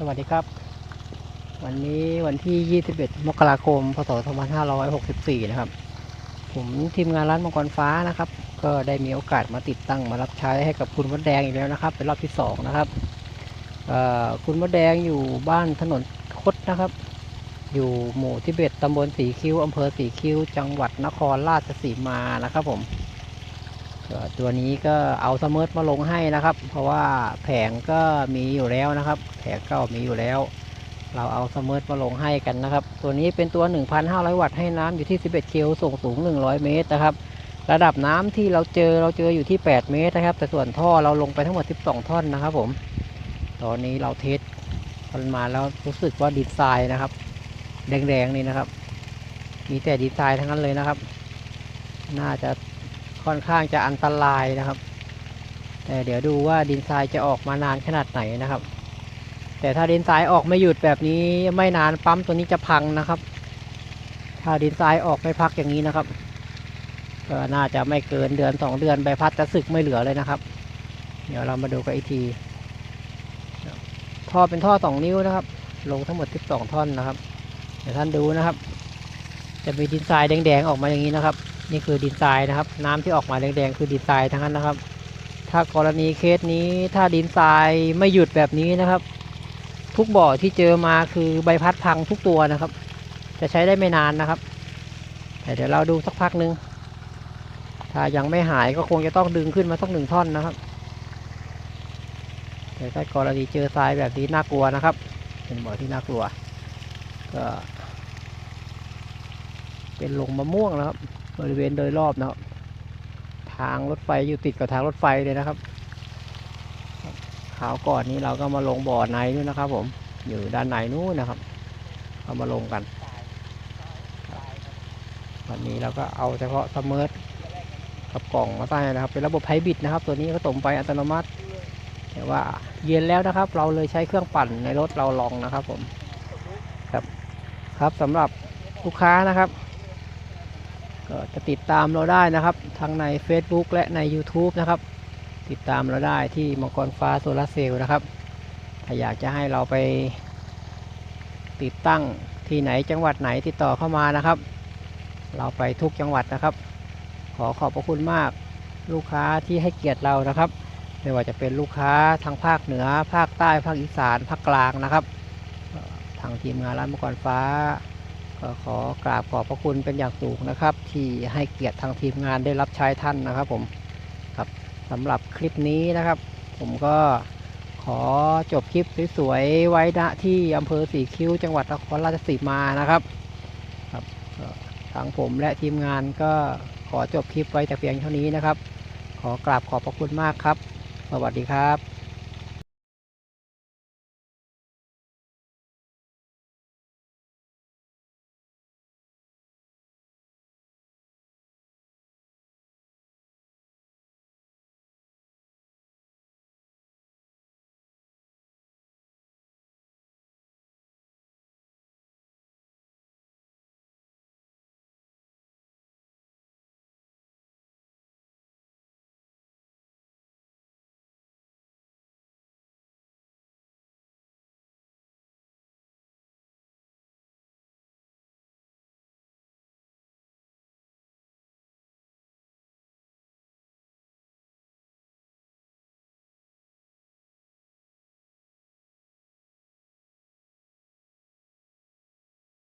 สวัสดีครับ วันนี้วันที่ 21 มกราคม พศ 2564 นะครับ ผมทีมงานร้านมังกรฟ้านะครับ ก็ได้มีโอกาสมาติดตั้งมารับใช้ให้กับคุณมดแดงอีกแล้วนะครับ เป็นรอบที่สองนะครับคุณมดแดงอยู่บ้านถนนคดนะครับ อยู่หมู่ที่เบ็ดตำบลสีคิ้วอำเภอสีคิ้ว จังหวัดนครราชสีมานะครับผม ตัวนี้ก็เอาสมิร์มาลงให้นะครับ เพราะว่าแผงก็มีอยู่แล้วนะครับ แผงก็มีอยู่แล้ว เราเอาสมิร์มาลงให้กันนะครับ ตัวนี้เป็นตัว 1,500 วัตต์ให้น้ำอยู่ที่ 11คิวส่งสูง 100 เมตรนะครับ ระดับน้ำที่เราเจอเราเจออยู่ที่ 8 เมตรนะครับ แต่ส่วนท่อเราลงไปทั้งหมด 12 ท่อนนะครับผม ตอนนี้เราเทสกันมาแล้วรู้สึกว่าดินทรายนะครับ แดงๆนี่นะครับ มีแต่ดินทรายทั้งนั้นเลยนะครับ น่าจะ ค่อนข้างจะอันตรายนะครับ แต่เดี๋ยวดูว่าดินทรายจะออกมานานขนาดไหนนะครับ แต่ถ้าดินทรายออกไม่หยุดแบบนี้ไม่นานปั๊มตัวนี้จะพังนะครับ ถ้าดินทรายออกไม่พักอย่างนี้นะครับก็น่าจะไม่เกินเดือนสองเดือนใบพัดจะสึกไม่เหลือเลยนะครับ เดี๋ยวเรามาดูกันอีกทีท่อเป็นท่อสองนิ้วนะครับ ลงทั้งหมด12ท่อนนะครับ เดี๋ยวท่านดูนะครับ จะมีดินทรายแดงๆออกมาอย่างนี้นะครับ นี่คือดินทรายนะครับ น้ำที่ออกมาแดงๆคือดินทรายทั้งนั้นนะครับ ถ้ากรณีเคสนี้ถ้าดินทรายไม่หยุดแบบนี้นะครับ ทุกบ่อที่เจอมาคือใบพัดพังทุกตัวนะครับ จะใช้ได้ไม่นานนะครับ แต่เดี๋ยวเราดูสักพักหนึ่งถ้ายังไม่หายก็คงจะต้องดึงขึ้นมาสักหนึ่งท่อนนะครับแต่ถ้ากรณีเจอทรายแบบนี้น่ากลัวนะครับ เป็นบ่อที่น่ากลัว ก็ เป็นลงมะม่วงนะครับ บริเวณโดยรอบนะครับ ทางรถไฟอยู่ติดกับทางรถไฟเลยนะครับขาวก่อนนี้เราก็มาลงบ่อในนู่นนะครับ ผมอยู่ด้านในนู้นนะครับเอามาลงกันวันนี้เราก็เอาเฉพาะสมิร์ทกับกล่องมาใส่นะครับ เป็นระบบไฮบริดนะครับ ตัวนี้ก็ตมไปอัตโนมัติ แต่ว่าเย็นแล้วนะครับ เราเลยใช้เครื่องปั่นในรถเราลองนะครับ ผมครับครับสำหรับลูกค้านะครับ ก็จะติดตามเราได้นะครับ ทั้งใน Facebook และใน YouTube นะครับ ติดตามเราได้ที่มังกรฟ้าโซลาร์เซลล์นะครับ ถ้าอยากจะให้เราไป ติดตั้งที่ไหนจังหวัดไหนติดต่อเข้ามานะครับ เราไปทุกจังหวัดนะครับ ขอขอบพระคุณมากลูกค้าที่ให้เกียรติเรานะครับ ไม่ว่าจะเป็นลูกค้าทางภาคเหนือ ภาคใต้ภาคอีสานภาคกลางนะครับ ทางทีมงานร้านมังกรฟ้า ก็ขอกราบขอบพระคุณเป็นอย่างสูงนะครับ ที่ให้เกียรติทางทีมงานได้รับใช้ท่านนะครับผมครับสำหรับคลิปนี้นะครับ ผมก็ขอจบคลิปสวยๆไว้ณที่อำเภอสีคิ้ว จังหวัดนครราชสีมานะครับครับทางผมและทีมงานก็ขอจบคลิปไว้แต่เพียงเท่านี้นะครับ ขอกราบขอบพระคุณมากครับ สวัสดีครับ